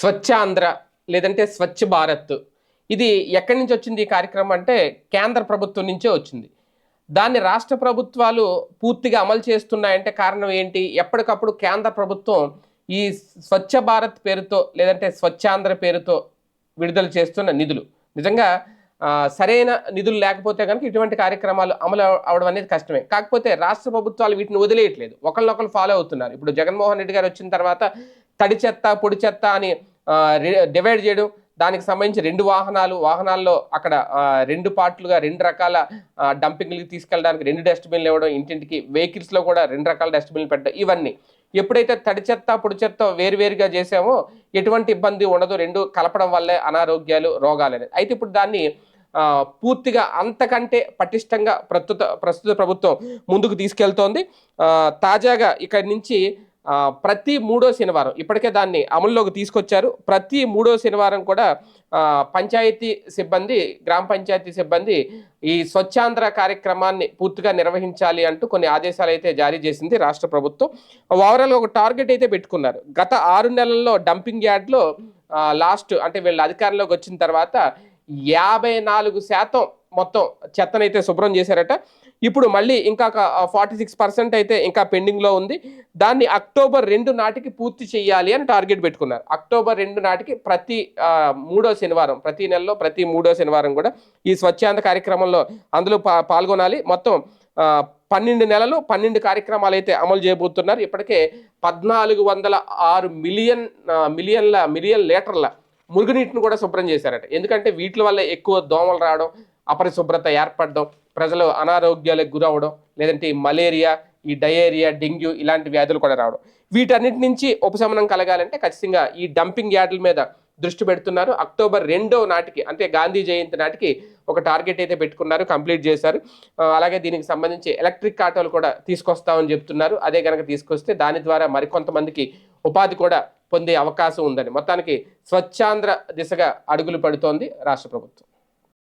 స్వచ్ఛాంధ్ర లేదంటే స్వచ్ఛ భారత్. ఇది ఎక్కడి నుంచి వచ్చింది ఈ కార్యక్రమం అంటే కేంద్ర ప్రభుత్వం నుంచే వచ్చింది. దాన్ని రాష్ట్ర ప్రభుత్వాలు పూర్తిగా అమలు చేస్తున్నాయంటే కారణం ఏంటి? ఎప్పటికప్పుడు కేంద్ర ప్రభుత్వం ఈ స్వచ్ఛ భారత్ పేరుతో లేదంటే స్వచ్ఛాంధ్ర పేరుతో విడుదల చేస్తున్న నిధులు. నిజంగా సరైన నిధులు లేకపోతే కనుక ఇటువంటి కార్యక్రమాలు అమలు అవడం అనేది కష్టమే. కాకపోతే రాష్ట్ర ప్రభుత్వాలు వీటిని వదిలేయట్లేదు. ఒకళ్ళొకళ్ళు ఫాలో అవుతున్నారు. ఇప్పుడు జగన్మోహన్ రెడ్డి గారు వచ్చిన తర్వాత తడి చెత్త పొడి చెత్త అని డివైడ్ చేయడం. దానికి సంబంధించి రెండు వాహనాలు వాహనాల్లో అక్కడ రెండు పార్ట్లుగా రెండు రకాల డంపింగ్లకి తీసుకెళ్ళడానికి రెండు డస్ట్బిన్లు ఇవ్వడం ఇంటింటికి వెహికల్స్లో కూడా రెండు రకాల డస్ట్బిన్లు పెట్టడం ఇవన్నీ. ఎప్పుడైతే తడి చెత్త పొడి చెత్త వేరువేరుగా చేసామో ఎటువంటి ఇబ్బంది ఉండదు. రెండు కలపడం వల్లే అనారోగ్యాలు రోగాలు అనేది అయితే ఇప్పుడు దాన్ని పూర్తిగా అంతకంటే పటిష్టంగా ప్రస్తుత ప్రస్తుత ప్రభుత్వం ముందుకు తీసుకెళ్తోంది. తాజాగా ఇక్కడి నుంచి ప్రతి మూడో శనివారం ఇప్పటికే దాన్ని అమల్లోకి తీసుకొచ్చారు. ప్రతి మూడో శనివారం కూడా పంచాయతీ సిబ్బంది గ్రామ పంచాయతీ సిబ్బంది ఈ స్వచ్ఛాంధ్ర కార్యక్రమాన్ని పూర్తిగా నిర్వహించాలి అంటూ కొన్ని ఆదేశాలు అయితే జారీ చేసింది రాష్ట్ర ప్రభుత్వం. ఓవరాల్ ఒక టార్గెట్ అయితే పెట్టుకున్నారు. గత ఆరు నెలల్లో డంపింగ్ యార్డ్లో లాస్ట్ అంటే వీళ్ళ అధికారంలోకి వచ్చిన తర్వాత యాభై నాలుగు శాతం మొత్తం చెత్తనైతే శుభ్రం చేశారట. ఇప్పుడు మళ్ళీ ఇంకా ఫార్టీ సిక్స్ పర్సెంట్ అయితే ఇంకా పెండింగ్లో ఉంది. దాన్ని అక్టోబర్ రెండు నాటికి పూర్తి చేయాలి అని టార్గెట్ పెట్టుకున్నారు. అక్టోబర్ రెండు నాటికి ప్రతి మూడో శనివారం ప్రతి నెలలో ప్రతి మూడో శనివారం కూడా ఈ స్వచ్ఛాంద కార్యక్రమంలో అందులో పాల్గొనాలి. మొత్తం పన్నెండు నెలలు పన్నెండు కార్యక్రమాలు అయితే అమలు చేయబోతున్నారు. ఇప్పటికే పద్నాలుగు వందల ఆరు మిలియన్ మిలియన్ల మిలియన్ లీటర్ల మురుగునీటిని కూడా శుభ్రం చేశారట. ఎందుకంటే వీటి వల్ల ఎక్కువ దోమలు రావడం అపరిశుభ్రత ఏర్పడడం ప్రజలు అనారోగ్యాలకు గురవడం లేదంటే ఈ మలేరియా ఈ డయేరియా డెంగ్యూ ఇలాంటి వ్యాధులు కూడా రావడం. వీటన్నిటి నుంచి ఉపశమనం కలగాలంటే ఖచ్చితంగా ఈ డంపింగ్ యార్డుల మీద దృష్టి పెడుతున్నారు. అక్టోబర్ రెండో నాటికి అంటే గాంధీ జయంతి నాటికి ఒక టార్గెట్ అయితే పెట్టుకున్నారు కంప్లీట్ చేశారు. అలాగే దీనికి సంబంధించి ఎలక్ట్రిక్ ఆటోలు కూడా తీసుకొస్తామని చెప్తున్నారు. అదే కనుక తీసుకొస్తే దాని ద్వారా మరికొంతమందికి ఉపాధి కూడా పొందే అవకాశం ఉందని. మొత్తానికి స్వచ్ఛాంధ్ర దిశగా అడుగులు పడుతోంది రాష్ట్ర ప్రభుత్వం.